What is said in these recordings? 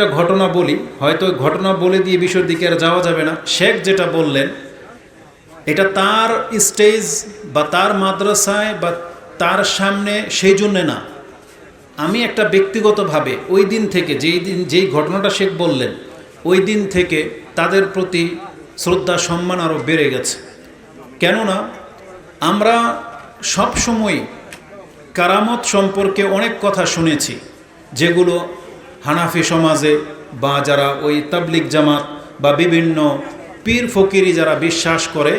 একটা ঘটনা বলি, হয়তো ঘটনা বলে দিয়ে বিষয়ের দিকে আর যাওয়া যাবে না। শেখ যেটা বললেন, এটা তার স্টেজ বা তার মাদ্রাসায় বা তার সামনে সেই জন্যে না। আমি একটা ব্যক্তিগতভাবে ওই দিন থেকে, যেই দিন, যেই ঘটনাটা শেখ বললেন, ওই দিন থেকে তাদের প্রতি শ্রদ্ধা, সম্মান আরও বেড়ে গেছে। কেননা, আমরা সব সময় কারামত সম্পর্কে অনেক কথা শুনেছি, যেগুলো হানাফি সমাজে বা যারা ওই তাবলিক জামাত বা বিভিন্ন পীর ফকিরি যারা বিশ্বাস করে,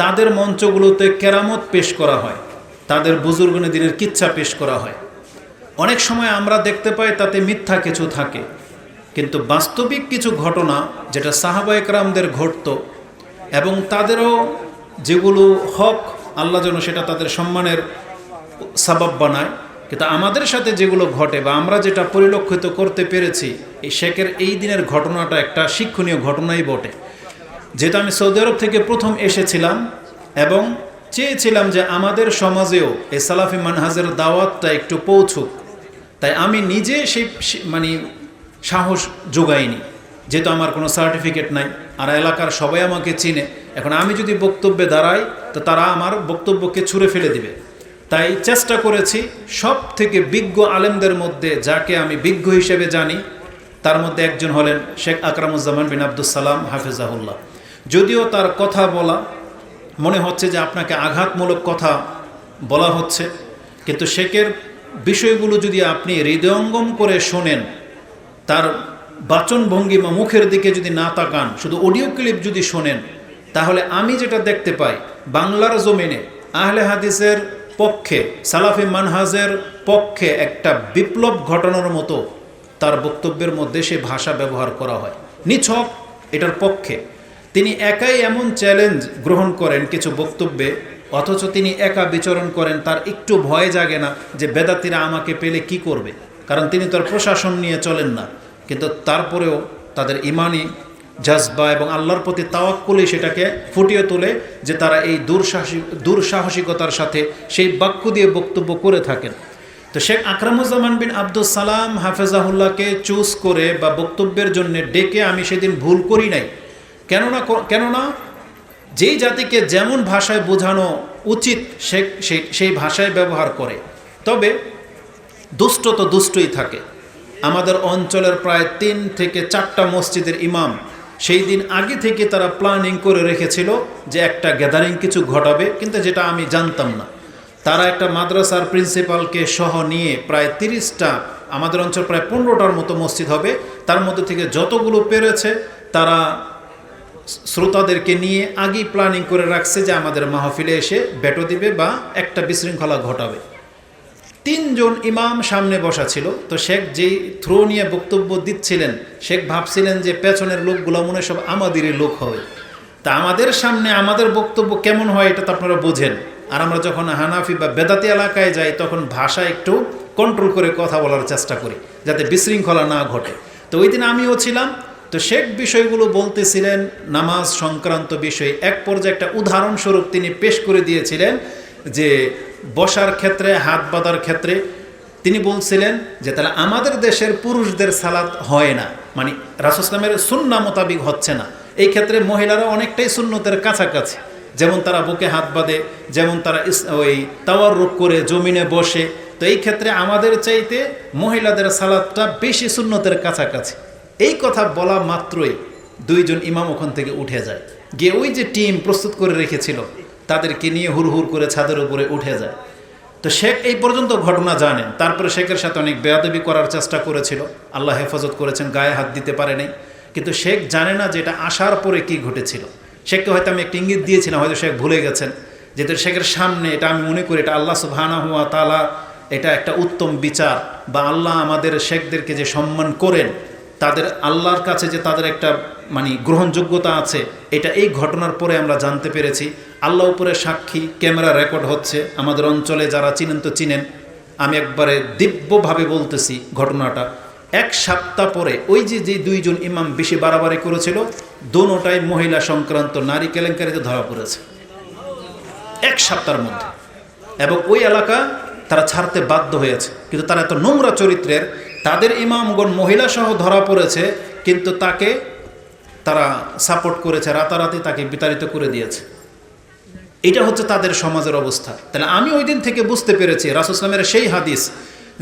তাদের মঞ্চগুলোতে কেরামত পেশ করা হয়, তাদের বুজুর্গনে দিনের কিচ্ছা পেশ করা হয়। অনেক সময় আমরা দেখতে পাই তাতে মিথ্যা কিছু থাকে, কিন্তু বাস্তবিক কিছু ঘটনা যেটা সাহাবায়করামদের ঘটত এবং তাদেরও যেগুলো হক, আল্লাহ যেন সেটা তাদের সম্মানের সাবাব বানায় কিন্তু আমাদের সাথে যেগুলো ঘটে বা আমরা যেটা পরিলক্ষিত করতে পেরেছি, এই শেখের এই দিনের ঘটনাটা একটা শিক্ষণীয় ঘটনাই বটে। যেটা আমি সৌদি আরব থেকে প্রথম এসেছিলাম এবং চেয়েছিলাম যে আমাদের সমাজেও এই সালাফি মানহাজের দাওয়াতটা একটু পৌঁছুক, তাই আমি নিজে সেই মানে সাহস যোগাইনি। যেহেতু আমার কোনো সার্টিফিকেট নাই, আর এলাকার সবাই আমাকে চিনে, এখন আমি যদি বক্তব্যে দাঁড়াই, তো তারা আমার বক্তব্যকে ছুঁড়ে ফেলে দিবে। তাই চেষ্টা করেছি সব থেকে বিজ্ঞ আলেমদের মধ্যে যাকে আমি বিজ্ঞ হিসেবে জানি, তার মধ্যে একজন হলেন শেখ আকরামুজ্জামান বিন আব্দুল সালাম হাফিজাহুল্লাহ। যদিও তার কথা বলা মনে হচ্ছে যে আপনাকে আঘাতমূলক কথা বলা হচ্ছে, কিন্তু শেখের বিষয়গুলো যদি আপনি হৃদয়ঙ্গম করে শোনেন, তার বাচন ভঙ্গিমা মুখের দিকে যদি না তাকান, শুধু অডিও ক্লিপ যদি শোনেন, তাহলে আমি যেটা দেখতে পাই, বাংলার জমিনে আহলে হাদিসের পক্ষে, সালাফি মানহাজের পক্ষে একটা বিপ্লব ঘটানোর মতো তার বক্তব্যের মধ্যে সে ভাষা ব্যবহার করা হয়। নিছক এটার পক্ষে। তিনি একাই এমন চ্যালেঞ্জ গ্রহণ করেন কিছু বক্তব্যে, অথচ তিনি একা বিচরণ করেন, তার একটু ভয় জাগে না যে বেদাতিরা আমাকে পেলে কি করবে। কারণ তিনি তার প্রশাসন নিয়ে চলেন না। কিন্তু তারপরেও তাদের ইমানি জাজবা এবং আল্লাহর প্রতি তাওয়াক্কুলে সেটাকে ফুটিয়ে তোলে যে তারা এই দুঃসাহসী, দুঃসাহসিকতার সাথে সেই বাক্য দিয়ে বক্তব্য করে থাকেন। তো শেখ আকরামুজ্জামান বিন আব্দুল সালাম হাফেজাহুল্লাহকে চুজ করে বা বক্তব্যের জন্য ডেকে আমি সেদিন ভুল করি নাই। কেননা কেননা যেই জাতিকে যেমন ভাষায় বোঝানো উচিত সে, সেই ভাষায় ব্যবহার করে, তবে দুষ্ট তো দুষ্টই থাকে। আমাদের অঞ্চলের প্রায় তিন থেকে চারটা মসজিদের ইমাম সেই দিন আগে থেকে তারা প্ল্যানিং করে রেখেছিল যে একটা গ্যাদারিং কিছু ঘটাবে, কিন্তু যেটা আমি জানতাম না। তারা একটা মাদ্রাসার প্রিন্সিপালকে সহ নিয়ে প্রায় তিরিশটা, আমাদের অঞ্চল প্রায় পনেরোটার মতো মসজিদ হবে। তার মধ্যে থেকে যতগুলো পেরেছে, তারা শ্রোতাদেরকে নিয়ে আগেই প্ল্যানিং করে রাখছে যে আমাদের মাহফিলে এসে বেটো দিবে বা একটা বিশৃঙ্খলা ঘটাবে। তিনজন ইমাম সামনে বসা ছিল। তো শেখ যেই থ্রো নিয়ে বক্তব্য দিচ্ছিলেন, শেখ ভাবছিলেন যে পেছনের লোকগুলো মনে সব আমাদেরই লোক হবে। তা আমাদের সামনে আমাদের বক্তব্য কেমন হয় এটা তো আপনারা বোঝেন। আর আমরা যখন হানাফি বা বেদাতি এলাকায় যাই, তখন ভাষা একটু কন্ট্রোল করে কথা বলার চেষ্টা করি, যাতে বিশৃঙ্খলা না ঘটে। তো ওই দিন আমিও ছিলাম। তো শেখ বিষয়গুলো বলতেছিলেন, নামাজ সংক্রান্ত বিষয়। এক পর্যায়ে একটা উদাহরণস্বরূপ তিনি পেশ করে দিয়েছিলেন যে বসার ক্ষেত্রে, হাত বাঁধার ক্ষেত্রে তিনি বলছিলেন যে, তাহলে আমাদের দেশের পুরুষদের সালাত হয় না। মানে রাসুসলামের সুন্না মোতাবিক হচ্ছে না। এই ক্ষেত্রে মহিলারা অনেকটাই সুন্নতের কাছাকাছি। যেমন তারা বুকে হাত বাঁধে, যেমন তারা ওই তাওয়ার রোগ করে জমিনে বসে। তো এই ক্ষেত্রে আমাদের চাইতে মহিলাদের সালাদটা বেশি সুন্নতের কাছাকাছি। এই কথা বলা মাত্রই দুইজন ইমাম ওখান থেকে উঠে যায়। গিয়ে ওই যে টিম প্রস্তুত করে রেখেছিল তাদেরকে নিয়ে হুড়হুড় করে ছাদের উপরে উঠে যায়। তো শেখ এই পর্যন্ত ঘটনা জানেন। তারপরে শেখের সাথে অনেক বেয়াদবি করার চেষ্টা করেছিল। আল্লাহ হেফাজত করেছেন, গায়ে হাত দিতে পারে নাই। কিন্তু শেখ জানে না যে এটা আসার পরে কি ঘটেছিল। শেখকে হয়তো আমি একটা ইঙ্গিত দিয়েছিলাম, হয়তো শেখ ভুলে গেছেন যেহেতু শেখের সামনে, এটা আমি মনে করি এটা আল্লাহ সুবহানা হুয়া তালা এটা একটা উত্তম বিচার। বা আল্লাহ আমাদের শেখদেরকে যে সম্মান করেন, তাদের আল্লাহর কাছে যে তাদের একটা মানে গ্রহণযোগ্যতা আছে, এটা এই ঘটনার পরে আমরা জানতে পেরেছি। আল্লাহ উপরে সাক্ষী, ক্যামেরা রেকর্ড হচ্ছে। আমাদের অঞ্চলে যারা চিনেন তো চিনেন। আমি একবারে দিব্যভাবে বলতেছি ঘটনাটা। এক সপ্তাহ পরে ওই যে যে দুইজন ইমাম বেশি বাড়াবাড়ি করেছিল, দোনোটাই মহিলা সংক্রান্ত নারী কেলেঙ্কারিতে ধরা পড়েছে। এক সপ্তাহের মধ্যে। এবং ওই এলাকা তারা ছাড়তে বাধ্য হয়েছে। কিন্তু তারা এত নোংরা চরিত্রের, তাদের ইমামগণ মহিলা সহ ধরা পড়েছে, কিন্তু তাকে তারা সাপোর্ট করেছে, রাতারাতি তাকে বিতাড়িত করে দিয়েছে। এটা হচ্ছে তাদের সমাজের অবস্থা। তাহলে আমি ওই দিন থেকে বুঝতে পেরেছি রাসুসলামের সেই হাদিস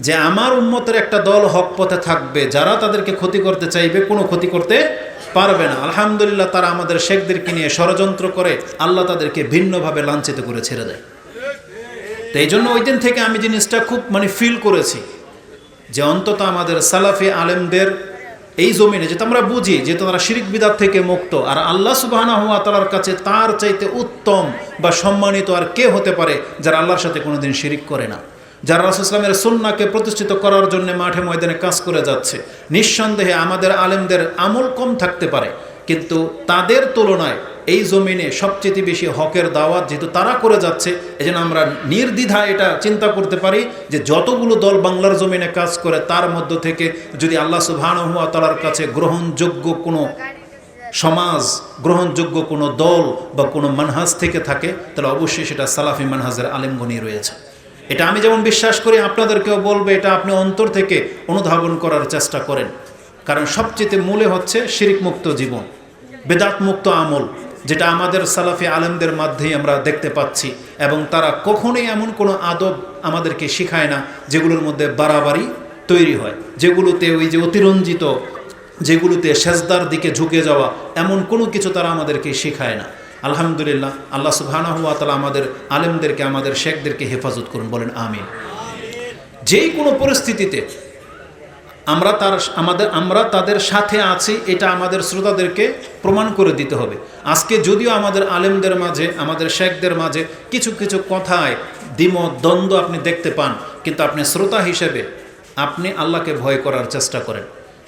যে আমার উন্মতের একটা দল হক পথে থাকবে, যারা তাদেরকে ক্ষতি করতে চাইবে, কোনো ক্ষতি করতে পারবে না। আলহামদুলিল্লাহ তারা আমাদের শেখদেরকে নিয়ে ষড়যন্ত্র করে আল্লাহ তাদেরকে ভিন্নভাবে লাঞ্ছিত করে ছেড়ে দেয়। তো এই জন্য ওই দিন থেকে আমি জিনিসটা খুব মানে ফিল করেছি যে অন্তত আমাদের সালাফি আলেমদের এই জমিনে যেটা আমরা বুঝি যে তারা শিরিক বিদার থেকে মুক্ত, আর আল্লাহ সুবাহানা হুয়া তালার কাছে তার চাইতে উত্তম বা সম্মানিত আর কে হতে পারে যারা আল্লাহর সাথে কোনোদিন শিরিক করে না। যারা রাসুসলামের সুন্নাকে প্রতিষ্ঠিত করার জন্য মাঠে ময়দানে কাজ করে যাচ্ছে, নিঃসন্দেহে আমাদের আলেমদের আমল কম থাকতে পারে, কিন্তু তাদের তুলনায় এই জমিনে সবচেয়ে বেশি হকের দাওয়াত যেহেতু তারা করে যাচ্ছে এই আমরা নির্দ্বিধা এটা চিন্তা করতে পারি যে যতগুলো দল বাংলার জমিনে কাজ করে, তার মধ্য থেকে যদি আল্লাহ সুবহানাহু তালার কাছে গ্রহণযোগ্য কোনো সমাজ, গ্রহণযোগ্য কোনো দল বা কোনো মানহাজ থেকে থাকে, তাহলে অবশ্যই সেটা সালাফি মানহাজের আলেমগণই রয়েছে। এটা আমি যেমন বিশ্বাস করি, আপনাদেরকেও বলবে, এটা আপনি অন্তর থেকে অনুধাবন করার চেষ্টা করেন। কারণ সবচেয়ে মূলে হচ্ছে শিরিক মুক্ত জীবন বেদাত মুক্ত আমল। যেটা আমাদের সালাফি আলেমদের মাধ্যমেই আমরা দেখতে পাচ্ছি, এবং তারা কখনোই এমন কোনো আদব আমাদেরকে শেখায় না যেগুলোর মধ্যে বাড়াবাড়ি তৈরি হয়, যেগুলোতে ওই যে অতিরঞ্জিত, যেগুলোতে সেজদার দিকে ঝুঁকে যাওয়া এমন কোনো কিছু তারা আমাদেরকে শেখায় না। আলহামদুলিল্লাহ, আল্লাহ সুবহানাহু ওয়া তাআলা আমাদের আলেমদেরকে, আমাদের শেখদেরকে হেফাজত করুন, বলেন আমিন। যে কোনো পরিস্থিতিতে আমরা তার আমাদের, আমরা তাদের সাথে আছি, এটা আমাদের শ্রোতাদেরকে প্রমাণ করে দিতে হবে। আজকে যদিও আমাদের আলেমদের মাঝে, আমাদের শেখদের মাঝে কিছু কিছু কথায় দ্বিমত, দ্বন্দ্ব আপনি দেখতে পান, কিন্তু আপনি শ্রোতা হিসেবে আপনি আল্লাহকে ভয় করার চেষ্টা করেন।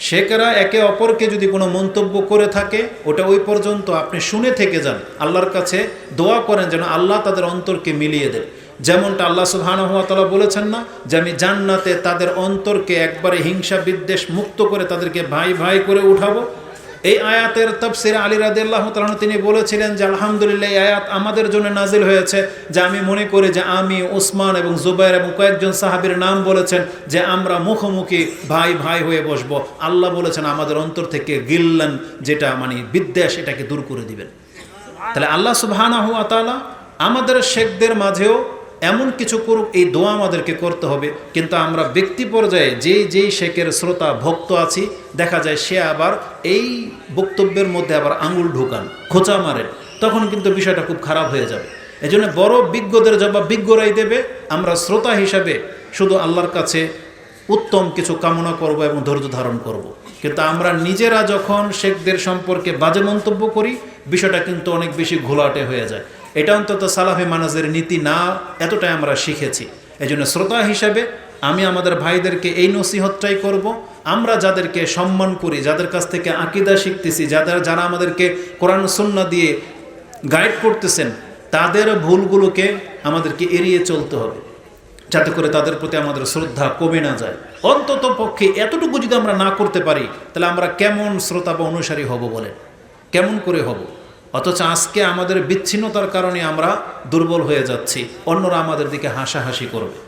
শেখেরা একে অপরকে যদি কোনো মন্তব্য করে থাকে, ওটা ওই পর্যন্ত আপনি শুনে থেকে যান। আল্লাহর কাছে দোয়া করেন যেন আল্লাহ তাদের অন্তরকে মিলিয়ে দেন। যেমনটা আল্লাহ সুবহানাহুয়াতালা বলেছেন না যে আমি জান্নাতে তাদের অন্তরকে একবারে হিংসা বিদ্বেষ মুক্ত করে তাদেরকে ভাই ভাই করে উঠাবো। এই আয়াতের তফসির আলী রাদিল্লাহ তালন তিনি বলেছিলেন যে, আলহামদুলিল্লাহ আয়াত আমাদের জন্য নাজিল হয়েছে যে আমি মনে করি যে আমি ওসমান এবং জুবাইর এবং কয়েকজন সাহাবির নাম বলেছেন যে আমরা মুখোমুখি ভাই ভাই হয়ে বসবো। আল্লাহ বলেছেন, আমাদের অন্তর থেকে গিল্লান যেটা মানে বিদ্বেষ এটাকে দূর করে দিবেন। তাহলে আল্লাহ তাআলা আমাদের শেখদের মাঝেও এমন কিছু করুক, এই দোয়া আমাদেরকে করতে হবে। কিন্তু আমরা ব্যক্তি পর্যায়ে যেই যেই শেখের শ্রোতা, ভক্ত আছি, দেখা যায় সে আবার এই বক্তব্যের মধ্যে আবার আঙুল ঢোকান, খোঁচা মারেন। তখন কিন্তু বিষয়টা খুব খারাপ হয়ে যাবে। এই জন্য বড় বিজ্ঞদের জবাব বিজ্ঞরাই দেবে। আমরা শ্রোতা হিসাবে শুধু আল্লাহর কাছে উত্তম কিছু কামনা করব এবং ধৈর্য ধারণ করব। কিন্তু আমরা নিজেরা যখন শেখদের সম্পর্কে বাজে মন্তব্য করি, বিষয়টা কিন্তু অনেক বেশি ঘোলাটে হয়ে যায়। এটা অন্তত সালাফি মানাজের নীতি না এতটাই আমরা শিখেছি। এই জন্য শ্রোতা হিসাবে আমি আমাদের ভাইদেরকে এই নসিহতটাই করব। আমরা যাদেরকে সম্মান করি, যাদের কাছ থেকে আকিদা শিখতেছি, যাদের যারা আমাদেরকে কোরআন সুন্না দিয়ে গাইড করতেছেন, তাদের ভুলগুলোকে আমাদেরকে এড়িয়ে চলতে হবে। যাতে করে তাদের প্রতি আমাদের শ্রদ্ধা কমে না যায়। অন্তত পক্ষে এতটুকু যদি আমরা না করতে পারি, তাহলে আমরা কেমন শ্রোতা বা অনুসারী হব বলেন? কেমন করে হব? অথচ আজকে আমাদের বিচ্ছিন্নতার কারণে আমরা দুর্বল হয়ে যাচ্ছি, অন্যরা আমাদের দিকে হাসাহাসি করবে।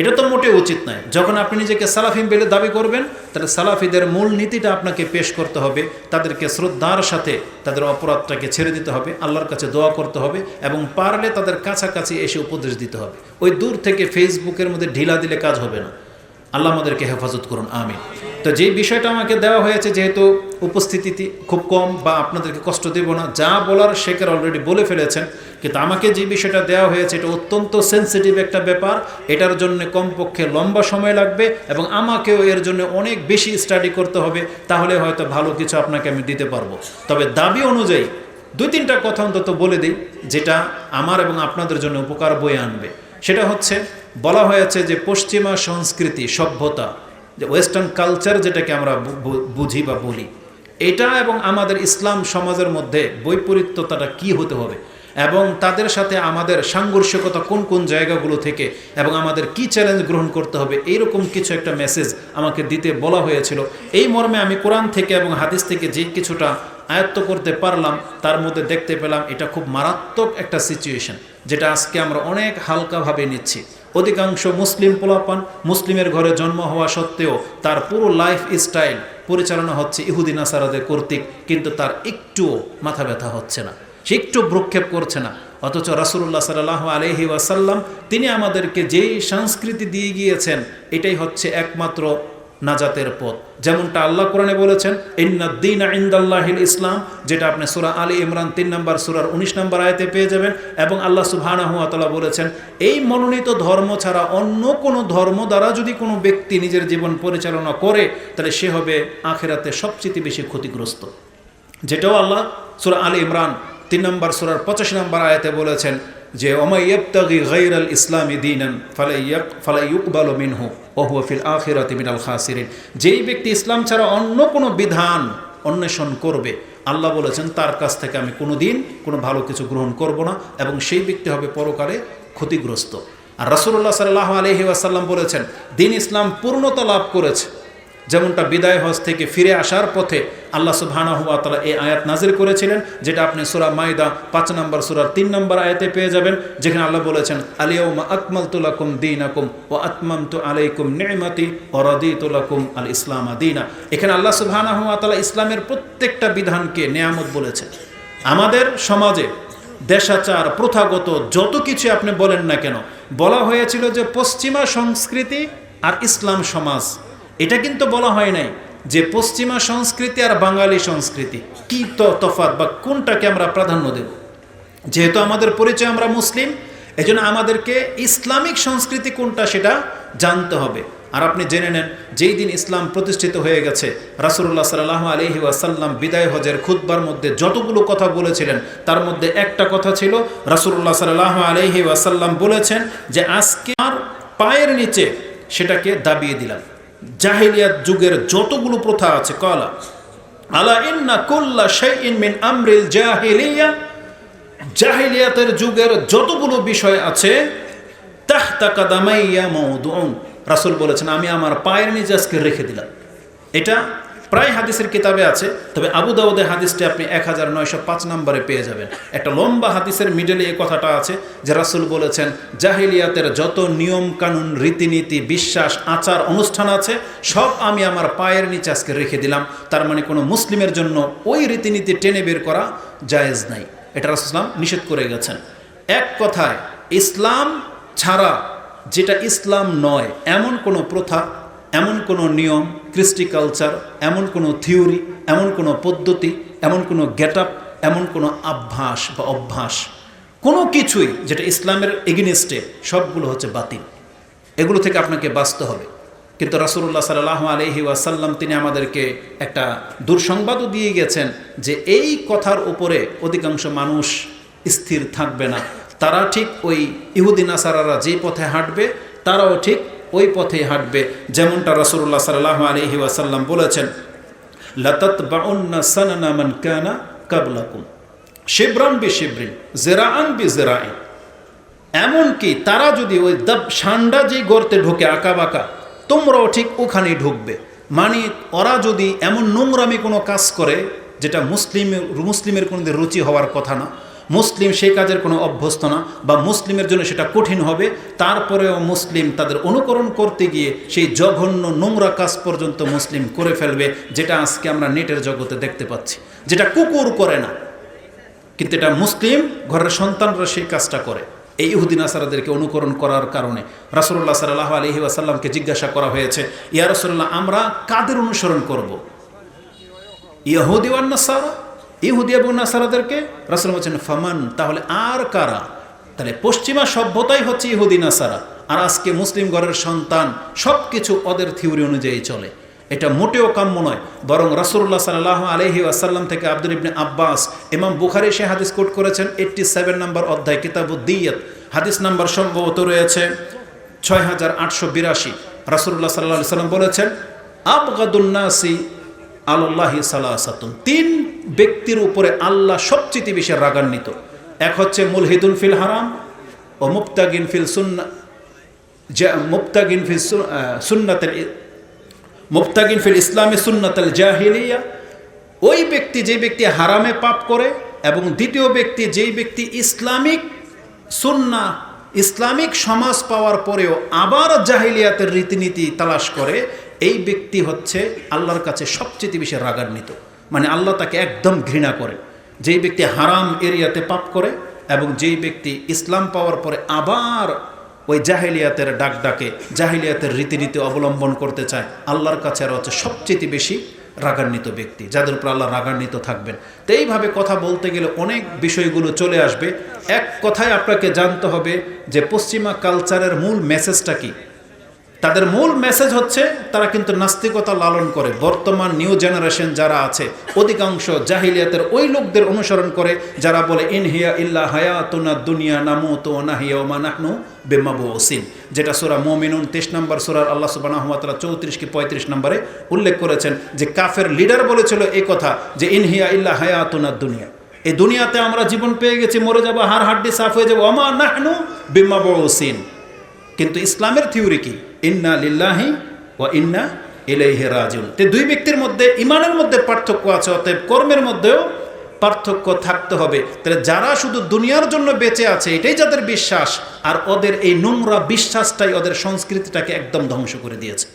এটা তো মোটেও উচিত নয়। যখন আপনি নিজেকে সালাফিম বেলে দাবি করবেন, তাহলে সালাফিদের মূল নীতিটা আপনাকে পেশ করতে হবে, তাদেরকে শ্রদ্ধার সাথে তাদের অপরাধটাকে ছেড়ে দিতে হবে, আল্লাহর কাছে দোয়া করতে হবে এবং পারলে তাদের কাছাকাছি এসে উপদেশ দিতে হবে। ওই দূর থেকে ফেসবুকের মধ্যে ঢিলা দিলে কাজ হবে না। আল্লাহ আমাদেরকে হেফাজত করুন আমি তো যে বিষয়টা আমাকে দেওয়া হয়েছে, যেহেতু উপস্থিতি খুব কম বা আপনাদেরকে কষ্ট দেব না, যা বলার শেখের অলরেডি বলে ফেলেছেন, কিন্তু আমাকে যে বিষয়টা দেওয়া হয়েছে, এটা অত্যন্ত সেন্সিটিভ একটা ব্যাপার। এটার জন্য কমপক্ষে লম্বা সময় লাগবে এবং আমাকেও এর জন্য অনেক বেশি স্টাডি করতে হবে, তাহলে হয়তো ভালো কিছু আপনাকে আমি দিতে পারব। তবে দাবি অনুযায়ী, দুই তিনটা কথা অন্তত বলে দিই, যেটা আমার এবং আপনাদের জন্য উপকার বয়ে আনবে। সেটা হচ্ছে, বলা হয়েছে যে পশ্চিমা সংস্কৃতি সভ্যতা যে ওয়েস্টার্ন কালচার যেটাকে আমরা বুঝি বা বলি। এটা এবং আমাদের ইসলাম সমাজের মধ্যে বৈপরীত্যতাটা কি হতে হবে? এবং তাদের সাথে আমাদের সাংঘর্ষিকতা কোন কোন জায়গাগুলো থেকে? এবং আমাদের কি চ্যালেঞ্জ গ্রহণ করতে হবে? এইরকম কিছু একটা মেসেজ আমাকে দিতে বলা হয়েছিল। এই মর্মে আমি কোরআন থেকে এবং হাদিস থেকে যে কিছুটা আয়ত্ত করতে পারলাম, তার মধ্যে দেখতে পেলাম এটা খুব মারাত্মক একটা সিচুয়েশন যেটা আজকে আমরা অনেক হালকাভাবে নিচ্ছি। অধিকাংশ মুসলিম পোলাপান মুসলিমের ঘরে জন্ম হওয়া সত্ত্বেও তার পুরো লাইফ স্টাইল পরিচালনা হচ্ছে ইহুদিন আসারাদের কর্তৃক, কিন্তু তার একটুও মাথা ব্যথা হচ্ছে না। সে একটু ভ্রক্ষেপ করছে না। অথচ রাসুল্লাহ সাল্লাহ আলহি ওয়াসাল্লাম, তিনি আমাদেরকে যেই সংস্কৃতি দিয়ে গিয়েছেন, এটাই হচ্ছে একমাত্র নাজাতের পথ। যেমনটা আল্লাহ কোরআনে বলেছেন ইন্নাদ্দিন ইন্দাল্লাহিল ইসলাম যেটা আপনি সুরা আলী ইমরান তিন নম্বর, সুরার উনিশ নম্বর আয়তে পেয়ে যাবেন। এবং আল্লাহ সুবহানাহুয়াতালা বলেছেন, এই মনোনীত ধর্ম ছাড়া অন্য কোনো ধর্ম দ্বারা যদি কোনো ব্যক্তি নিজের জীবন পরিচালনা করে, তাহলে সে হবে আখেরাতে সবচেয়ে বেশি ক্ষতিগ্রস্ত। যেটাও আল্লাহ সুরা আলী ইমরান তিন নম্বর, সুরার পঁচাশি নম্বর আয়াতে বলেছেন যে ফালাইয়াক ফালাইয়ুকবাল মিনহু মিনাল খাসিরিন। যেই ব্যক্তি ইসলাম ছাড়া অন্য কোনো বিধান অন্বেষণ করবে, আল্লাহ বলেছেন, তার কাছ থেকে আমি কোনো দিন কোনো ভালো কিছু গ্রহণ করব না এবং সেই ব্যক্তি হবে পরকালে ক্ষতিগ্রস্ত। আর রাসুল্লাহ সাল্লাহ আলহি আসাল্লাম বলেছেন, দিন ইসলাম পূর্ণতা লাভ করেছে। যেমনটা বিদায় হজ থেকে ফিরে আসার পথে আল্লাহ সুবহানাহুয়া তালা এই আয়াত নাজির করেছিলেন, যেটা আপনি সুরা মাইদা পাঁচ নম্বর, সুরার তিন নম্বর আয়াতে পেয়ে যাবেন, যেখানে আল্লাহ বলেছেন আলিয়াউমা আকমাল তুলাকুম দিন আকুম ও আতমাম তু আলাইকুম নেমাতি ও রদি তুলাকুম আল ইসলাম দিনা। এখানে আল্লাহ সুবহানাহুয়া তালা ইসলামের প্রত্যেকটা বিধানকে নেয়ামত বলেছেন। আমাদের সমাজে দেশাচার, প্রথাগত, যত কিছু আপনি বলেন না কেন, বলা হয়েছিল যে পশ্চিমা সংস্কৃতি আর ইসলাম সমাজ, এটা কিন্তু বলা হয় নাই। যে পশ্চিমা সংস্কৃতি আর বাঙালি সংস্কৃতি, কি তো, তফাৎ বা কোনটাকে আমরা প্রাধান্য দেব? যেহেতু আমাদের পরিচয় আমরা মুসলিম, এজন্য আমাদেরকে ইসলামিক সংস্কৃতি কোনটা সেটা জানতে হবে। আর আপনি জেনে নেন, যেই দিন ইসলাম প্রতিষ্ঠিত হয়ে গেছে রাসুল্লাহ সাল্লাহ আলহি ওয়াসাল্লাম বিদায় হজের খুদ্বার মধ্যে যতগুলো কথা বলেছিলেন, তার মধ্যে একটা কথা ছিল রাসুল্লাহ সাল্লাহ আলহি ওয়াসাল্লাম বলেছেন যে, আজকে আর পায়ের নিচে সেটাকে দাবিয়ে দিলাম। জাহিলিয়াত যুগের যতগুলো প্রথা আছে, কলা, আলা ইন্না কুল্লা যুগের যতগুলো বিষয় আছে রাসুল বলেছেন, আমি আমার পায়ের নিচে রেখে দিলাম। এটা প্রায় হাদিসের কিতাবে আছে, তবে আবু দাউদের হাদিসটি আপনি এক হাজার নয়শো পাঁচ নম্বরে পেয়ে যাবেন। একটা লম্বা হাদিসের মিডলে এই কথাটা আছে যে রাসুল বলেছেন, জাহিলিয়াতের যত নিয়ম কানুন, রীতিনীতি, বিশ্বাস, আচার, অনুষ্ঠান আছে, সব আমি আমার পায়ের নিচে আজকে রেখে দিলাম। তার মানে কোনো মুসলিমের জন্য ওই রীতিনীতি টেনে বের করা জায়েজ নাই। এটা রাসুলাম নিষেধ করে গেছেন। এক কথায়, ইসলাম ছাড়া, যেটা ইসলাম নয়, এমন কোনো প্রথা এমন কোনো নিয়ম, কৃষ্টি কালচার এমন কোনো থিওরি এমন কোনো পদ্ধতি, এমন কোনো গেট আপ এমন কোনো আভ্যাস বা অভ্যাস, কোনো কিছুই যেটা ইসলামের এগেনিস্টে সবগুলো হচ্ছে বাতিল। এগুলো থেকে আপনাকে বাঁচতে হবে। কিন্তু রাসুল্লাহ সাল্লাহ আলহি ওয়াসাল্লাম তিনি আমাদেরকে একটা দুঃসংবাদও দিয়ে গেছেন যে এই কথার উপরে অধিকাংশ মানুষ স্থির থাকবে না। তারা ঠিক ওই ইহুদিন আসারারা যে পথে হাঁটবে, তারাও ঠিক ওই পথেই হাঁটবে, যেমনটা রাসুল্লাহ সাল্লাহ আলহি ওয়াসাল্লাম বলেছেন লতত বাউন্না কানা কাবলাকুম। শিবরান বি শিবরিন, জেরাআন বি জেরাইন। এমনকি তারা যদি ওই দাব সান্ডা যে গর্তে ঢুকে আঁকা বাঁকা, তোমরাও ঠিক ওখানেই ঢুকবে। মানে ওরা যদি এমন নোংরামি কোনো কাজ করে, যেটা মুসলিমের মুসলিমের কোনো রুচি হওয়ার কথা না মুসলিম সেই কাজের কোনো অভ্যস্ত না বা মুসলিমের জন্য সেটা কঠিন হবে। তারপরেও মুসলিম তাদের অনুকরণ করতে গিয়ে সেই জঘন্য নোংরা কাজ পর্যন্ত মুসলিম করে ফেলবে, যেটা আজকে আমরা নেটের জগতে দেখতে পাচ্ছি। যেটা কুকুর করে না, কিন্তু এটা মুসলিম ঘরের সন্তানরা সেই কাজটা করে। এই ইহুদিন আসারাদেরকে অনুকরণ করার কারণে রাসুল্লাহ সাল্লাহ আলহি আসাল্লামকে জিজ্ঞাসা করা হয়েছে, ইয়া রসল্লাহ আমরা কাদের অনুসরণ করব? ইহুদিওয়ান নাসারা? ইহুদি এবং নাসারাদেরকে রাসুল বলছেন, ফামান তাহলে আর কারা? তাহলে পশ্চিমা সভ্যতাই হচ্ছে ইহুদি, নাসারা। আর আজকে মুসলিম ঘরের সন্তান সব কিছু ওদের থিওরি অনুযায়ী চলে। এটা মোটেও কাম্য নয়। বরং রাসুল্লাহ সাল্লাহ আলহি আসাল্লাম থেকে আব্দুল ইবনে আব্বাস, ইমাম বুখারি সে হাদিস কোট করেছেন, এইট্টি সেভেন নম্বর অধ্যায়, কিতাবুদ্দিয়ত। হাদিস নাম্বার সম্ভবত রয়েছে ছয় হাজার আটশো বিরাশি। রাসুল্লাহ সাল্লাহ সাল্লাম বলেছেন আবগাদুন্নাসি আল্লাহি সালাসাতুন। তিন ব্যক্তির উপরে আল্লাহ সবচেয়ে বেশি রাগান্বিত। এক হচ্ছে মুলহিদুল ফিল হারাম ও মুক্তাগিন ফিল সুন্না মুক্তাগিন ফিল সুন্নাতের মুক্তাগিন ফিল ইসলামী সুন্নাতাল জাহিলিয়া। ওই ব্যক্তি যে ব্যক্তি হারামে পাপ করে এবং দ্বিতীয় ব্যক্তি যেই ব্যক্তি ইসলামিক সুন্না, ইসলামিক সমাজ পাওয়ার পরেও আবার জাহিলিয়াতের রীতিনীতি তালাশ করে এই ব্যক্তি হচ্ছে আল্লাহর কাছে সবচেয়ে বেশি রাগান্বিত। মানে আল্লাহ তাকে একদম ঘৃণা করে। যেই ব্যক্তি হারাম এরিয়াতে পাপ করে এবং যেই ব্যক্তি ইসলাম পাওয়ার পরে আবার ওই জাহিলিয়াতের ডাক ডাকে, জাহিলিয়াতের রীতিনীতি অবলম্বন করতে চায়, আল্লাহর কাছে আর হচ্ছে সবচেয়ে বেশি রাগান্বিত ব্যক্তি, যাদের উপর আল্লাহ রাগান্বিত থাকবেন। তো এইভাবে কথা বলতে গেলে অনেক বিষয়গুলো চলে আসবে। এক কথায় আপনাকে জানতে হবে যে পশ্চিমা কালচারের মূল মেসেজটা কি? তাদের মূল মেসেজ হচ্ছে, তারা কিন্তু নাস্তিকতা লালন করে। বর্তমান নিউ জেনারেশন যারা আছে, অধিকাংশ জাহিলিয়াতের ওই লোকদের অনুসরণ করে, যারা বলে ইনহিয়া ইল্লা হায়াতুনা দুনিয়া নামু তো নাহিয়া নাহনু বেমাবু ওসিন যেটা সোরা মোমিনুন তেইশ নম্বর সোরার আল্লাহ সুবাহ চৌত্রিশ কি পঁয়ত্রিশ নম্বরে উল্লেখ করেছেন যে, কাফের লিডার বলেছিল এই কথা যে ইনহিয়া ইল্লা হায়াতুনা দুনিয়া, এই দুনিয়াতে আমরা জীবন পেয়ে গেছি, মরে যাব হার হাড্ডি সাফ হয়ে যাব অমা নাহনু বেমাবু ওসিন কিন্তু ইসলামের থিওরি কি? ইন্না লিল্লাহি ও ইন্না ইলাইহি রাজিউন। তে দুই ব্যক্তির মধ্যে ইমানের মধ্যে পার্থক্য আছে, অতএব কর্মের মধ্যেও পার্থক্য থাকতে হবে। তাহলে যারা শুধু দুনিয়ার জন্য বেঁচে আছে, এটাই যাদের বিশ্বাস, আর ওদের এই নোংরা বিশ্বাসটাই ওদের সংস্কৃতিটাকে একদম ধ্বংস করে দিয়েছে।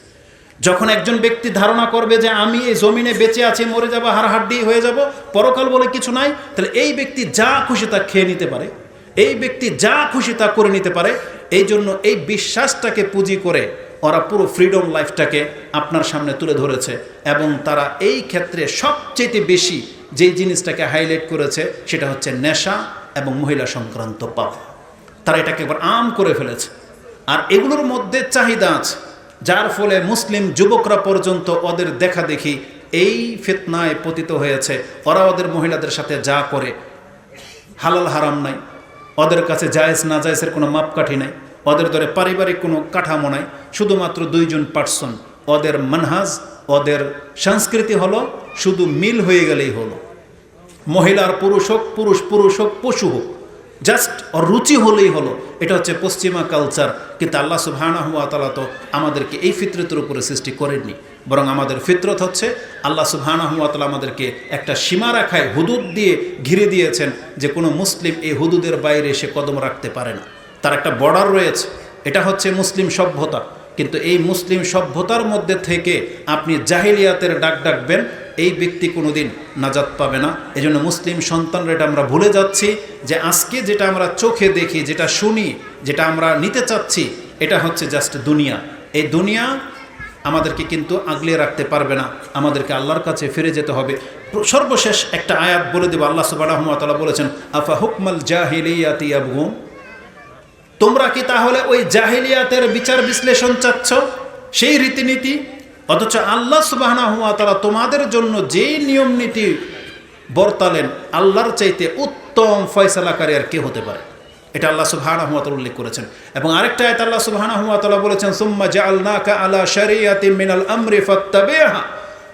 যখন একজন ব্যক্তি ধারণা করবে যে আমি এই জমিনে বেঁচে আছি, মরে যাব হার হাড্ডি হয়ে যাব, পরকাল বলে কিছু নাই, তাহলে এই ব্যক্তি যা খুশি তা খেয়ে নিতে পারে। এই ব্যক্তি যা খুশি তা করে নিতে পারে। এই জন্য এই বিশ্বাসটাকে পুঁজি করে ওরা পুরো ফ্রিডম লাইফটাকে আপনার সামনে তুলে ধরেছে এবং তারা এই ক্ষেত্রে সবচেয়ে বেশি যেই জিনিসটাকে হাইলাইট করেছে সেটা হচ্ছে নেশা এবং মহিলা সংক্রান্ত পাপ। তারা এটাকে একবার আম করে ফেলেছে। আর এগুলোর মধ্যে চাহিদা আছে, যার ফলে মুসলিম যুবকরা পর্যন্ত ওদের দেখা দেখি এই ফিতনায় পতিত হয়েছে। ওরা ওদের মহিলাদের সাথে যা করে, হালাল হারাম নাই। ওদের কাছে জায়েজ না জায়েজের কোনো মাপকাঠি নাই। ওদের ধরে পারিবারিক কোনো কাঠামো নাই। শুধুমাত্র দুইজন পার্সন ওদের মানহাজ, ওদের সংস্কৃতি হলো শুধু মিল হয়ে গেলেই হলো। মহিলার পুরুষ হোক, পুরুষ পুরুষ হোক, পশু হোক জাস্ট রুচি হলেই হলো। এটা হচ্ছে পশ্চিমা কালচার কিন্তু আল্লাহ তো আমাদেরকে এই ফিতরতের উপরে সৃষ্টি করেননি। বরং আমাদের ফিতরত হচ্ছে, আল্লাহ সুবহানাহু ওয়া তাআলা আমাদেরকে একটা সীমা রাখায় হুদুদ দিয়ে ঘিরে দিয়েছেন যে কোনো মুসলিম এই হুদুদের বাইরে এসে কদম রাখতে পারে না। তার একটা বর্ডার রয়েছে, এটা হচ্ছে মুসলিম সভ্যতা। কিন্তু এই মুসলিম সভ্যতার মধ্যে থেকে আপনি জাহিলিয়াতের ডাক ডাকবেন, এই ব্যক্তি কোনোদিন নাজাত পাবে না। এই জন্য মুসলিম সন্তানরা এটা আমরা ভুলে যাচ্ছি যে আজকে যেটা আমরা চোখে দেখি, যেটা শুনি, যেটা আমরা নিতে চাচ্ছি, এটা হচ্ছে জাস্ট দুনিয়া। এই দুনিয়া আমাদেরকে কিন্তু আগলে রাখতে পারবে না। আমাদেরকে আল্লাহর কাছে ফিরে যেতে হবে। সর্বশেষ একটা আয়াত বলে দেবো। আল্লাহ সুবাহ বলেছেন, আফা হুকমাল জাহিলিয়াতি আবগুম তোমরা কি তাহলে ওই জাহিলিয়াতের বিচার বিশ্লেষণ চাচ্ছ? সেই রীতিনীতি? অথচ আল্লাহ সুবাহনা হুয়া তারা তোমাদের জন্য যেই নিয়ম নীতি বর্তালেন, আল্লাহর চাইতে উত্তম ফয়সালাকারী আর কে হতে পারে? এটা আল্লাহ সুবহানা উল্লেখ করেছেন। এবং আরেকটা আয়াত আল্লাহ সুবহানা তাআলা বলেছেন, সুম্মা জাআলনাকা আলা শারিয়াতিন মিনাল আমরি ফাত্তাবিহা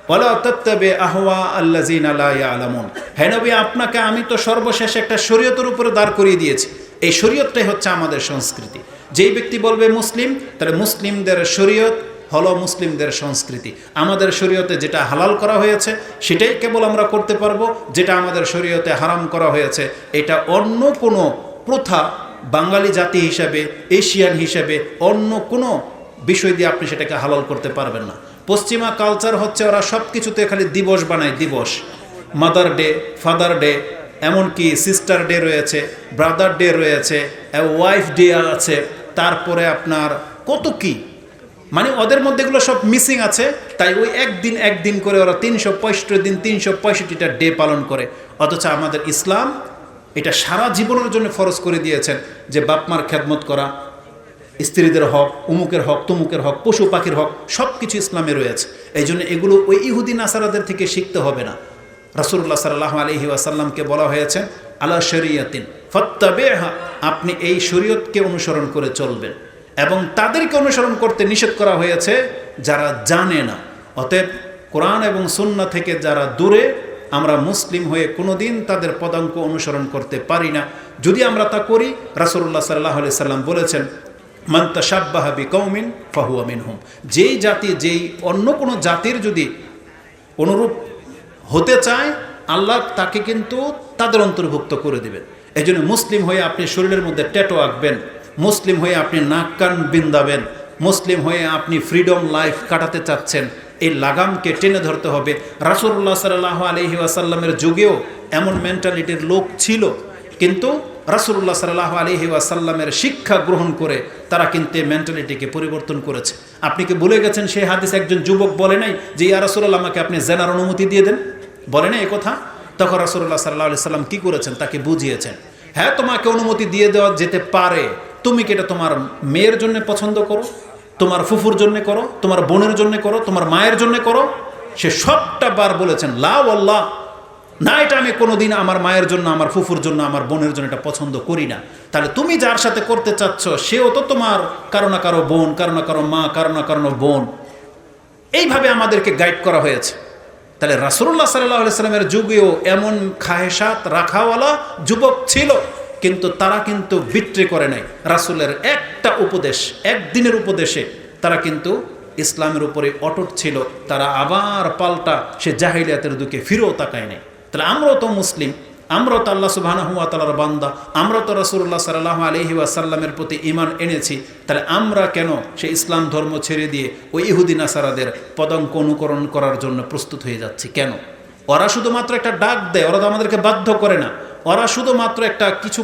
ওয়ালা তাত্তাবি আহওয়া আল্লাযিনা লা ইয়ালামুন। হে নবী, আপনাকে আমি তো সর্বশেষ একটা শরীয়তের উপরে দাঁড় করিয়ে দিয়েছি। এই শরীয়তটাই হচ্ছে আমাদের সংস্কৃতি। যেই ব্যক্তি বলবে মুসলিম, তাহলে মুসলিমদের শরীয়ত হলো মুসলিমদের সংস্কৃতি। আমাদের শরীয়তে যেটা হালাল করা হয়েছে, সেটাই কেবল আমরা করতে পারব, যেটা আমাদের শরীয়তে হারাম করা হয়েছে। এটা অন্য কোনো প্রথা বাঙালি জাতি হিসাবে, এশিয়ান হিসাবে, অন্য কোনো বিষয় দিয়ে আপনি সেটাকে হালাল করতে পারবেন না। পশ্চিমা কালচার হচ্ছে ওরা সব কিছুতে খালি দিবস বানায়, দিবস। মাদার ডে, ফাদার ডে, এমনকি সিস্টার ডে রয়েছে, ব্রাদার ডে রয়েছে ওয়াইফ ডে আছে, তারপরে আপনার কত কি? মানে ওদের মধ্যে এগুলো সব মিসিং আছে, তাই ওই একদিন একদিন করে ওরা তিনশো পঁয়ষট্টি দিন তিনশো পঁয়ষট্টিটা ডে পালন করে। অথচ আমাদের ইসলাম এটা সারা জীবনের জন্য ফরজ করে দিয়েছেন যে বাপমার খেদমত করা, স্ত্রীদের হক, উমুকের হক, তুমুকের হক, পশু পাখির হক সব কিছু ইসলামে রয়েছে। এই জন্য এগুলো ওই ইহুদিন আসারাদের থেকে শিখতে হবে না। রাসুল্লাহ সাল্লাহ আলহি আসাল্লামকে বলা হয়েছে, আলা শরিয়াতিন, ফত্তাবেহা আপনি এই শরীয়তকে অনুসরণ করে চলবেন। এবং তাদেরকে অনুসরণ করতে নিষেধ করা হয়েছে যারা জানে না। অতএব কোরআন এবং সুন্না থেকে যারা দূরে আমরা মুসলিম হয়ে কোনোদিন তাদের পদাঙ্ক অনুসরণ করতে পারি না। যদি আমরা তা করি রাসুল্লাহ সাল্লাহ আলি সাল্লাম বলেছেন মান্তা সাব্বাহাবি কৌমিন ফাহুয়া মিনহুম। যেই জাতি, যেই অন্য কোনো জাতির যদি অনুরূপ হতে চায়, আল্লাহ তাকে কিন্তু তাদের অন্তর্ভুক্ত করে দেবেন। এই মুসলিম হয়ে আপনি শরীরের মধ্যে ট্যাটো আঁকবেন, মুসলিম হয়ে আপনি নাক কান বিন্দাবেন মুসলিম হয়ে আপনি ফ্রিডম লাইফ কাটাতে চাচ্ছেন এই লাগামকে টেনে ধরতে হবে। রাসুল্লাহ সাল্লাহ আলহি আসাল্লামের যুগেও এমন মেন্টালিটির লোক ছিল। কিন্তু রাসুল্লাহ সাল্লাহ আলহি আসাল্লামের শিক্ষা গ্রহণ করে তারা কিন্তু এই মেন্টালিটিকে পরিবর্তন করেছে। আপনি কি ভুলে গেছেন সেই হাদিস একজন যুবক বলে নাই যে, ইয়া রাসুল্লাহ আমাকে আপনি জেনার অনুমতি দিয়ে দেন? বলে না এই কথা? তখন রাসুল্লাহ সাল্লাহ আলি সাল্লাম কী করেছেন? তাকে বুঝিয়েছেন। হ্যাঁ তোমাকে অনুমতি দিয়ে দেওয়া যেতে পারে। তুমি কি এটা তোমার মেয়ের জন্য পছন্দ করো? তোমার ফুফুর জন্য করো, তোমার বোনের জন্য করো, তোমার মায়ের জন্য করো। সে সবটা বার বলেছেন লাউ আল্লাহ না, এটা আমি কোনোদিন আমার মায়ের জন্য, আমার ফুফুর জন্য, আমার বোনের জন্য এটা পছন্দ করি না। তাহলে তুমি যার সাথে করতে চাচ্ছ, সেও তো তোমার, কারও না কারও বোন, কারও না কারও মা, কারও না কারও বোন। এইভাবে আমাদেরকে গাইড করা হয়েছে। তাহলে রাসুল্লাহ সাল্লাহ সাল্লামের যুগেও এমন খাহেসাত রাখাওয়ালা যুবক ছিল। কিন্তু তারা কিন্তু বিক্রি করে নাই। রাসুলের একটা উপদেশ, একদিনের উপদেশে তারা কিন্তু ইসলামের উপরে অটট ছিল। তারা আবার পাল্টা সে জাহিলিয়াতের দিকে ফিরেও তাকায় নাই। তাহলে আমরাও তো মুসলিম, আমরাও তো আল্লাহ সুবাহ তালার বান্দা, আমরাও তো রসুল্লাহ সাল্লাহ আলহি আসাল্লামের প্রতি ইমান এনেছি। তাহলে আমরা কেন সে ইসলাম ধর্ম ছেড়ে দিয়ে ওই ইহুদিন আসারাদের পদঙ্ক অনুকরণ করার জন্য প্রস্তুত হয়ে যাচ্ছি? কেন? ওরা শুধুমাত্র একটা ডাক দেয়, ওরা তো আমাদেরকে বাধ্য করে না। ওরা শুধুমাত্র একটা কিছু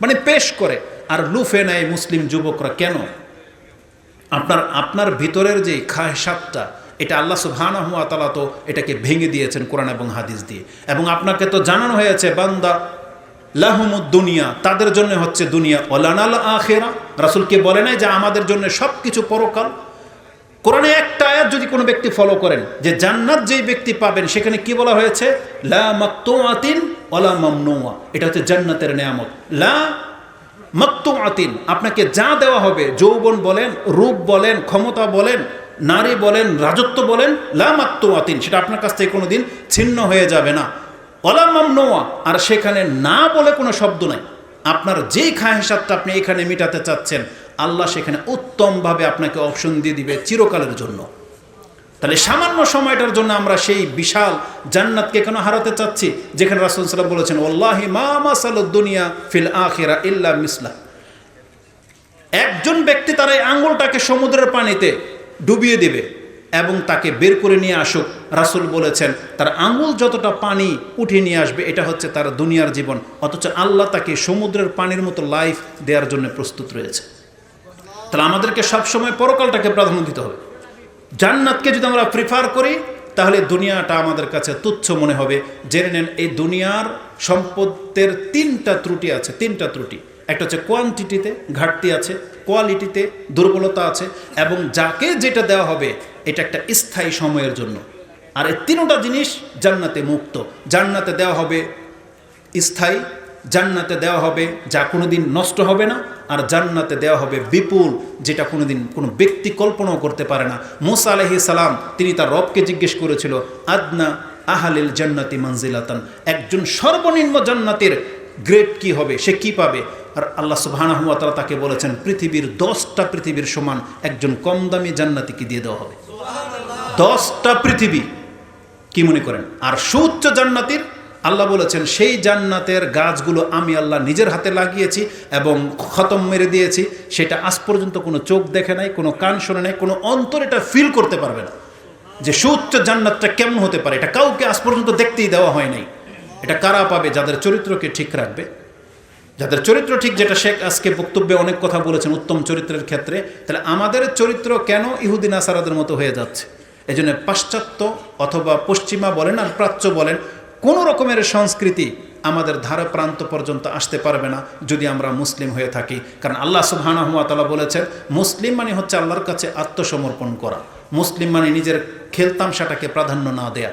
মানে পেশ করে, আর লুফে নেয় মুসলিম যুবকরা কেন? আপনার আপনার ভিতরের যে খায়সাতটা এটা আল্লাহ সুবহানাহু ওয়া তাআলা তো এটাকে ভেঙে দিয়েছেন কোরআন এবং হাদিস দিয়ে। এবং আপনাকে তো জানানো হয়েছে, বান্দা, লাহুমুদ দুনিয়া, তাদের জন্য হচ্ছে দুনিয়া। ওলানাল আখেরা রাসূলকে বলে নাই যে আমাদের জন্য সব কিছু পরকাল? কোরআনে একটা আয়াত যদি কোনো ব্যক্তি ফলো করেন, যে জান্নাত যেই ব্যক্তি পাবেন, সেখানে কি বলা হয়েছে? লা এটা হচ্ছে জান্নাতের নিয়ামত। লা মাকতুআতিন। আপনাকে যা দেওয়া হবে, যৌবন বলেন, রূপ বলেন, ক্ষমতা বলেন, নারী বলেন, রাজত্ব বলেন, লা মাকতুআতিন। সেটা আপনার কাছ থেকে কোনোদিন ছিন্ন হয়ে যাবে না। ওলা মামনুয়া আর সেখানে না বলে কোনো শব্দ নাই। আপনার যেই খাহেসাতটা আপনি এখানে মেটাতে চাচ্ছেন আল্লাহ সেখানে উত্তমভাবে আপনাকে অপশন দিয়ে দিবে চিরকালের জন্য। তাহলে সামান্য সময়টার জন্য আমরা সেই বিশাল জান্নাতকে কেন হারাতে চাচ্ছি? যেখানে রাসুল সাল্লাম বলেছেন ওল্লাহি মা দুনিয়া ফিল আখেরা ইল্লা মিসলা একজন ব্যক্তি তার এই আঙ্গুলটাকে সমুদ্রের পানিতে ডুবিয়ে দেবে এবং তাকে বের করে নিয়ে আসুক। রাসুল বলেছেন, তার আঙুল যতটা পানি উঠিয়ে নিয়ে আসবে, এটা হচ্ছে তার দুনিয়ার জীবন। অথচ আল্লাহ তাকে সমুদ্রের পানির মতো লাইফ দেওয়ার জন্য প্রস্তুত রয়েছে। তাহলে আমাদেরকে সবসময় পরকালটাকে প্রাধান্য দিতে হবে। জান্নাতকে যদি আমরা প্রিফার করি, তাহলে দুনিয়াটা আমাদের কাছে তুচ্ছ মনে হবে। জেনে নেন, এই দুনিয়ার সম্পদের তিনটা ত্রুটি আছে, তিনটা ত্রুটি। একটা হচ্ছে কোয়ান্টিটিতে ঘাটতি আছে কোয়ালিটিতে দুর্বলতা আছে, এবং যাকে যেটা দেওয়া হবে, এটা একটা স্থায়ী সময়ের জন্য। আর এই তিনটা জিনিস জান্নাতে মুক্ত। জান্নাতে দেওয়া হবে স্থায়ী, জান্নাতে দেওয়া হবে যা কোনোদিন নষ্ট হবে না। আর জান্নাতে দেওয়া হবে বিপুল যেটা কোনোদিন কোনো ব্যক্তি কল্পনাও করতে পারে না। মুসা আলহি সালাম তিনি তার রবকে জিজ্ঞেস করেছিল আদনা আহালিল জান্নাতি মঞ্জিলাতান একজন সর্বনিম্ন জান্নাতের গ্রেড কি হবে? সে কি পাবে? আর আল্লাহ সুবাহানহমাতালা তাকে বলেছেন পৃথিবীর দশটা পৃথিবীর সমান একজন কম দামি জান্নাতিকে দিয়ে দেওয়া হবে। দশটা পৃথিবী কি মনে করেন? আর সুউচ্চ জান্নাতির আল্লাহ বলেছেন, সেই জান্নাতের গাছগুলো আমি আল্লাহ নিজের হাতে লাগিয়েছি এবং খতম মেরে দিয়েছি। সেটা আজ পর্যন্ত কোনো চোখ দেখে নাই, কোনো কান শোনে নাই, কোনো অন্তর এটা ফিল করতে পারবে না। যে সুউচ্চ জান্নাতটা কেমন হতে পারে, এটা কাউকে আজ পর্যন্ত দেখতেই দেওয়া হয় নাই। এটা কারা পাবে, যাদের চরিত্রকে ঠিক রাখবে? যাদের চরিত্র ঠিক, যেটা শেখ আজকে বক্তব্যে অনেক কথা বলেছেন উত্তম চরিত্রের ক্ষেত্রে, তাহলে আমাদের চরিত্র কেন ইহুদিন আসারাদের মতো হয়ে যাচ্ছে? এই জন্য পাশ্চাত্য অথবা পশ্চিমা বলেন আর প্রাচ্য বলেন কোনো রকমের সংস্কৃতি আমাদের ধারা প্রান্ত পর্যন্ত আসতে পারবে না যদি আমরা মুসলিম হয়ে থাকি। কারণ আল্লাহ সুবহানাহুয়াতালা বলেছেন, মুসলিম মানে হচ্ছে আল্লাহর কাছে আত্মসমর্পণ করা। মুসলিম মানে নিজের খেলতামশাটাকে প্রাধান্য না দেয়া।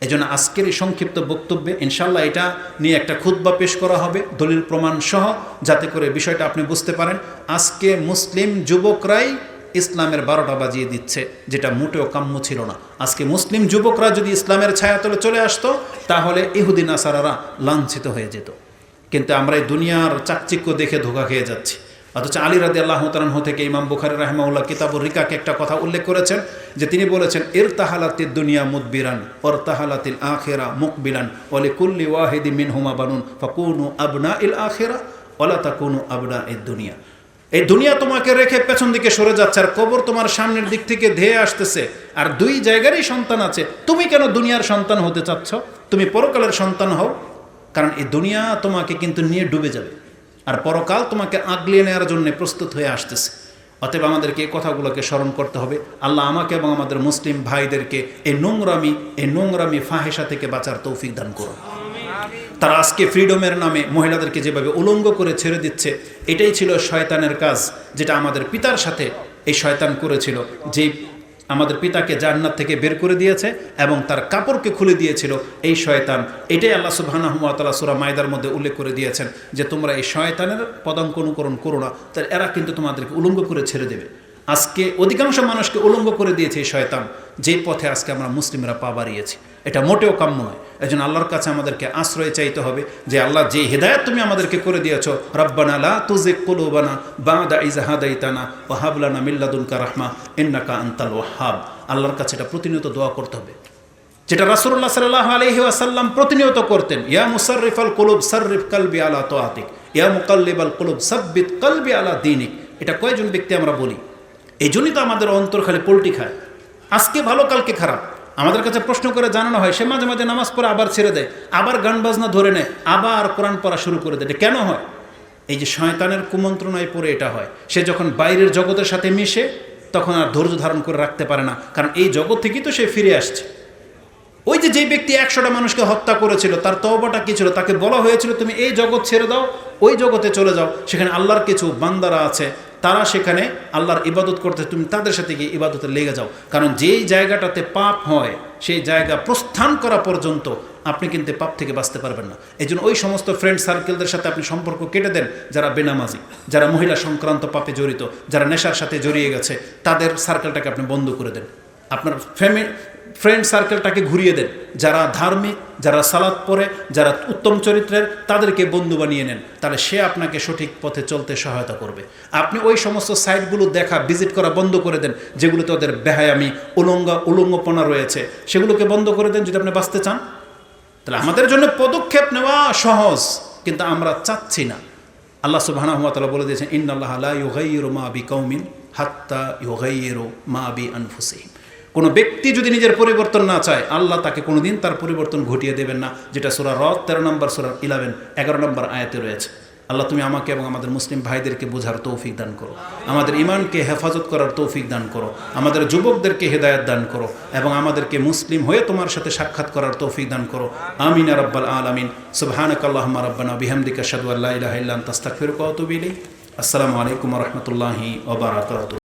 এই জন্য আজকের এই সংক্ষিপ্ত বক্তব্যে ইনশাল্লাহ এটা নিয়ে একটা খুদ্া পেশ করা হবে, দলিল প্রমাণ সহ যাতে করে বিষয়টা আপনি বুঝতে পারেন। আজকে মুসলিম যুবকরাই ইসলামের বারোটা বাজিয়ে দিচ্ছে, যেটা মোটেও কাম্য ছিল না। আজকে মুসলিম যুবকরা যদি ইসলামের ছায়াতলে চলে আসতো, তাহলে ইহুদিন আসারারা লাঞ্ছিত হয়ে যেত। কিন্তু আমরা এই দুনিয়ার চাকচিক্য দেখে ধোকা খেয়ে যাচ্ছি। অথচ আলী রাদি আল্লাহ তালাহ থেকে ইমাম বুখারি রাহমাউল্লাহ কিতাবুর রিকাকে একটা কথা উল্লেখ করেছেন, যে তিনি বলেছেন এর তাহালাতির দুনিয়া মুদবিরান ওর তাহালাতিল আখেরা মুকবিলান ওলে কুল্লি ওয়াহিদি মিন হুমা বানুন, ফকুনু আবনা ইল আখেরা, ওলা তাকুনু আবনা ইদ দুনিয়া। এই দুনিয়া তোমাকে রেখে পেছন দিকে সরে যাচ্ছে, আর কবর তোমার সামনের দিক থেকে ধেয়ে আসতেছে, আর দুই জায়গারই সন্তান আছে। তুমি কেন দুনিয়ার সন্তান হতে চাচ্ছ? তুমি পরকালের সন্তান হও, কারণ এই দুনিয়া তোমাকে কিন্তু নিয়ে ডুবে যাবে, আর পরকাল তোমাকে আগলিয়ে নেওয়ার জন্য প্রস্তুত হয়ে আসতেছে। অতএব আমাদেরকে এই কথাগুলোকে স্মরণ করতে হবে। আল্লাহ আমাকে এবং আমাদের মুসলিম ভাইদেরকে এই নোংরামি এই নোংরামি ফাহেসা থেকে বাঁচার তৌফিক দান করুন। তারা আজকে ফ্রিডমের নামে মহিলাদেরকে যেভাবে উলঙ্গ করে ছেড়ে দিচ্ছে, এটাই ছিল শয়তানের কাজ, যেটা আমাদের পিতার সাথে এই শয়তান করেছিল, যে আমাদের পিতাকে জান্নাত থেকে বের করে দিয়েছে এবং তার কাপড়কে খুলে দিয়েছিল এই শয়তান। এটাই আল্লাহ সুবাহানহমতাল্লাহ সুরা মায়দার মধ্যে উল্লেখ করে দিয়েছেন যে তোমরা এই শয়তানের পদাঙ্ক অনুকরণ করো না তাই এরা কিন্তু তোমাদেরকে উলঙ্গ করে ছেড়ে দেবে। আজকে অধিকাংশ মানুষকে উলঙ্গ করে দিয়েছে এই শয়তান যে পথে আজকে আমরা মুসলিমরা পা বাড়িয়েছি। এটা মোটেও কাম্য নয়। এই আল্লাহর কাছে আমাদেরকে আশ্রয় চাইতে হবে যে আল্লাহ যে হৃদায়ত তুমি আমাদেরকে করে দিয়েছ, রব্বানা লা তুজিক কুলুবানা বাদা ইজা হাদাইতানা ও হাবলানা মিল্লাদুনকা রাহমা ইন্নাকা আন্তাল ওয়াহাব। আল্লাহর কাছে এটা প্রতিনিয়ত দোয়া করতে হবে। যেটা রাসূলুল্লাহ সাল্লাল্লাহু আলাইহি ওয়াসাল্লাম প্রতিনিয়ত করতেন, ইয়া মুসাররিফাল কুলুব সাররিফ কলবি আলা তোয়াতিক ইয়া মুকাল্লিবাল কুলুব সাব্বিত কলবি আলা দীনিক। এটা কয়জন ব্যক্তি আমরা বলি? এই জন্যই তো আমাদের অন্তর খালি পোলট্রি খায়। আজকে ভালো, কালকে খারাপ। আমাদের কাছে প্রশ্ন করে জানানো হয়, সে মাঝে মাঝে নামাজ পড়ে আবার ছেড়ে দেয়, আবার গান বাজনা ধরে নেয়, আবার কোরআন পড়া শুরু করে দেয়। কেন হয়? এই যে শয়তানের কুমন্ত্রণায় পড়ে এটা হয়। সে যখন বাইরের জগতের সাথে মিশে, তখন আর ধৈর্য ধারণ করে রাখতে পারে না। কারণ এই জগৎ থেকেই তো সে ফিরে আসছে। ওই যে যে ব্যক্তি একশোটা মানুষকে হত্যা করেছিল, তার তওবাটা কি ছিল? তাকে বলা হয়েছিল, তুমি এই জগৎ ছেড়ে দাও, ওই জগতে চলে যাও। সেখানে আল্লাহর কিছু বান্দারা আছে তারা সেখানে আল্লাহর ইবাদত করতে, তুমি তাদের সাথে গিয়ে ইবাদতে লেগে যাও। কারণ যেই জায়গাটাতে পাপ হয়, সেই জায়গা প্রস্থান করা পর্যন্ত আপনি কিন্তু পাপ থেকে বাঁচতে পারবেন না। এই জন্য ওই সমস্ত ফ্রেন্ড সার্কেলদের সাথে আপনি সম্পর্ক কেটে দেন যারা বেনামাজি, যারা মহিলা সংক্রান্ত পাপে জড়িত, যারা নেশার সাথে জড়িয়ে গেছে, তাদের সার্কেলটাকে আপনি বন্ধ করে দেন। আপনার ফ্যামিলি ফ্রেন্ড সার্কেলটাকে ঘুরিয়ে দেন। যারা ধার্মিক যারা সালাদ পরে যারা উত্তম চরিত্রের, তাদেরকে বন্ধু বানিয়ে নেন। তাহলে সে আপনাকে সঠিক পথে চলতে সহায়তা করবে। আপনি ওই সমস্ত সাইটগুলো দেখা, ভিজিট করা বন্ধ করে দেন, যেগুলোতে ওদের বেহায়ামি, উলঙ্গ, উলঙ্গপনা রয়েছে। সেগুলোকে বন্ধ করে দেন যদি আপনি বাঁচতে চান। তাহলে আমাদের জন্য পদক্ষেপ নেওয়া সহজ, কিন্তু আমরা চাচ্ছি না। আল্লাহ তাআলা বলে দিয়েছেন, ইন্নাল্লাহ লা ইউগাইয়িরু মা বিকাউমিন হাত্তা ইউগাইয়িরু মা বি আনফুসিহিম। কোনো ব্যক্তি যদি নিজের পরিবর্তন না চায়, আল্লাহ তাকে কোনোদিন তার পরিবর্তন ঘটিয়ে দেবেন না। যেটা সুরা রথ তেরো নম্বর সুরা ইলেভেন এগারো নম্বর আয়াতে রয়েছে। আল্লাহ তুমি আমাকে এবং আমাদের মুসলিম ভাইদেরকে বোঝার তৌফিক দান করো। আমাদের ইমানকে হেফাজত করার তৌফিক দান করো। আমাদের যুবকদেরকে হেদায়ত দান করো এবং আমাদেরকে মুসলিম হয়ে তোমার সাথে সাক্ষাৎ করার তৌফিক দান করো। আমিন রব্বাল আলমিন। সুবহানক আল্লাহুম্মা রাব্বানা বিহামদিকা আশহাদু আল্লা ইলাহা আস্তাগফিরুকা ওয়া আসসালামু আলাইকুম রাহমাতুল্লাহি ওয়া বারাকাতুহু।